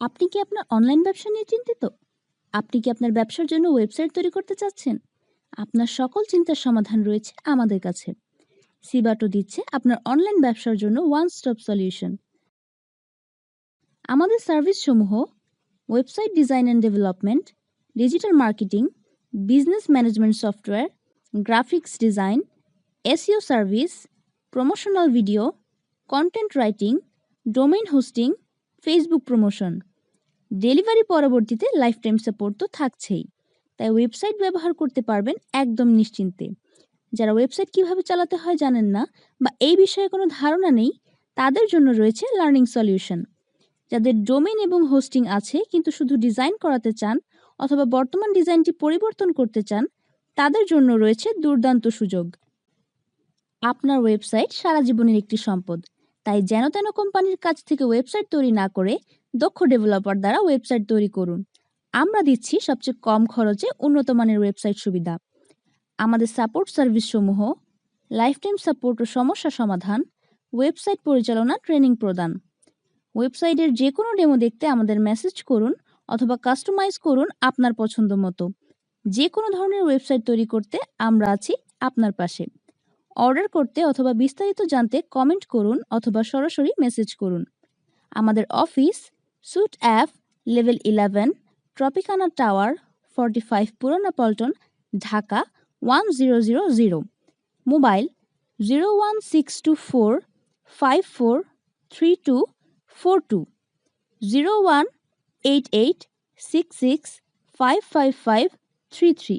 আপনি কি আপনার অনলাইন ব্যবসা নিয়ে চিন্তিত? আপনি কি আপনার ব্যবসার জন্য ওয়েবসাইট তৈরি করতে চাচ্ছেন? আপনার সকল চিন্তার সমাধান রয়েছে আমাদের কাছে। সিবাটো দিচ্ছে আপনার অনলাইন ব্যবসার জন্য ওয়ান স্টপ সলিউশন আমাদের সার্ভিসসমূহ website design and development digital marketing business management software graphics design SEO service promotional video content writing domain hosting Facebook promotion delivery পরবর্তীতে লাইফ টাইম সাপোর্ট তো থাকছেই। তাই ওয়েবসাইট ব্যবহার করতে পারবেন একদম নিশ্চিন্তে। যারা ওয়েবসাইট কীভাবে চালাতে হয় জানেন না বা এই বিষয়ে কোনো ধারণা নেই, তাদের জন্য রয়েছে লার্নিং সলিউশন। যাদের ডোমেন এবং হোস্টিং আছে কিন্তু শুধু ডিজাইন করাতে চান অথবা বর্তমান ডিজাইনটি পরিবর্তন করতে চান, তাদের জন্য রয়েছে দুর্দান্ত সুযোগ। আপনার ওয়েবসাইট সারা জীবনের একটি সম্পদ। তাই যেন তেন কোম্পানির কাছ থেকে ওয়েবসাইট তৈরি না করে দক্ষ ডেভেলপার দ্বারা ওয়েবসাইট তৈরি করুন। আমরা দিচ্ছি সবচেয়ে কম খরচে উন্নত মানের ওয়েবসাইট সুবিধা। আমাদের সাপোর্ট সার্ভিসসমূহ লাইফ টাইম সাপোর্ট ও সমস্যা সমাধান, ওয়েবসাইট পরিচালনা, ট্রেনিং প্রদান। ওয়েবসাইটের যে কোনো ডেমো দেখতে আমাদের মেসেজ করুন অথবা কাস্টমাইজ করুন আপনার পছন্দ মতো। যে কোনো ধরনের ওয়েবসাইট তৈরি করতে আমরা আছি আপনার পাশে। অর্ডার করতে অথবা বিস্তারিত জানতে কমেন্ট করুন অথবা সরাসরি মেসেজ করুন। আমাদের office suite app level eleven Tropicana tower forty five পুরোনো Paltan Dhaka one zero zero zero mobile zero one six two four five four three two four two zero one eight eight six six five five five three three